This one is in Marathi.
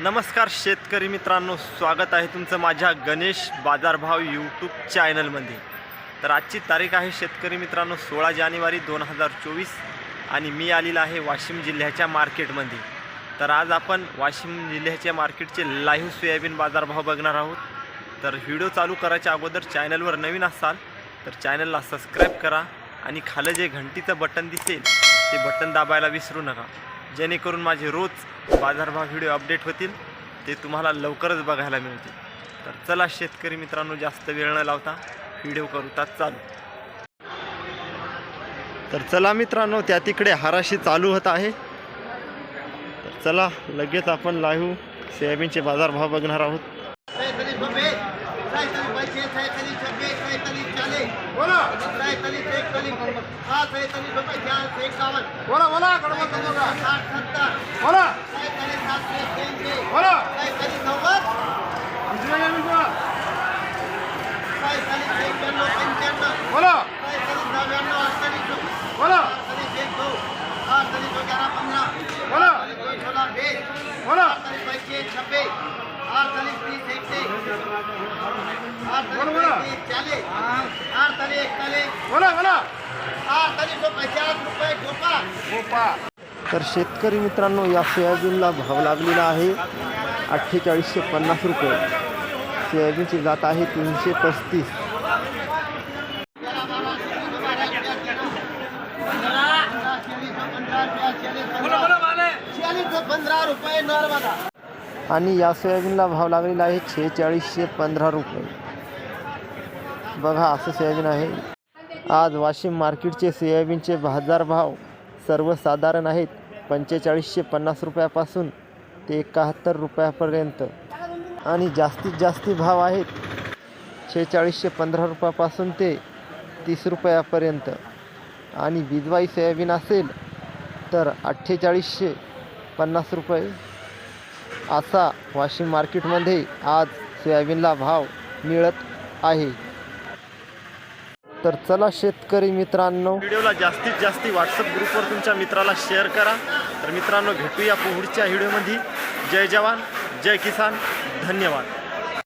नमस्कार शेतकरी मित्रांनो स्वागत आहे तुमचं माझ्या गणेश बाजारभाव यूट्यूब चॅनलमध्ये तर आजची तारीख आहे शेतकरी मित्रांनो सोळा जानेवारी दोन हजार चोवीस आणि मी आलेला आहे वाशिम जिल्ह्याच्या मार्केटमध्ये. तर आज आपण वाशिम जिल्ह्याच्या मार्केटचे लाईव्ह सोयाबीन बाजारभाव बघणार आहोत. तर व्हिडिओ चालू करायच्या अगोदर चॅनलवर नवीन असाल तर चॅनलला सबस्क्राईब करा आणि खालं जे घंटीचं बटन दिसेल ते बटन दाबायला विसरू नका. जेणेकरून माझे रोज बाजारभाव व्हिडिओ अपडेट होतील ते तुम्हाला लवकरच बघायला मिळतील. तर चला शेतकरी मित्रांनो जास्त वेळ न लावता व्हिडिओ करूतात चालू. तर चला मित्रांनो त्या तिकडे हाराशी चालू होत आहे. तर चला लगेच आपण लाईव्ह सोयाबीनचे बाजारभाव बघणार आहोत. बोला बोला. बोलो। बोला। तर शेतकरी मित्रांनो या सोयाबीनला भाव लागलेला आहे अठ्ठेचाळीसशे पन्नास रुपये. सोयाबीनची जात आहे तीनशे पस्तीस. आणि या सोयाबीनला भाव लागलेला आहे छेचाळीसशे पंधरा रुपये. बघा असं सोयाबीन आहे. आज वाशिम मार्केटचे सोयाबीनचे बाजारभाव सर्वसाधारण आहेत. पंचेचाळीसशे पन्नास रुपयापासून ते एकाहत्तर रुपयापर्यंत. आणि जास्तीत जास्ती भाव आहेत शेहेचाळीसशे पंधरा रुपयापासून ते तीस रुपयापर्यंत. आणि बिजवाई सोयाबीन असेल तर अठ्ठेचाळीसशे पन्नास रुपये. असा वाशिम मार्केटमध्ये आज सोयाबीनला भाव मिळत आहे. तर चला शेतकरी मित्रांनो. व्हिडिओला जास्तीत जास्त व्हॉट्सअप ग्रुपवर तुमच्या मित्राला शेअर करा. तर मित्रांनो भेटूया पुढच्या व्हिडिओमध्ये. जय जवान जय किसान धन्यवाद.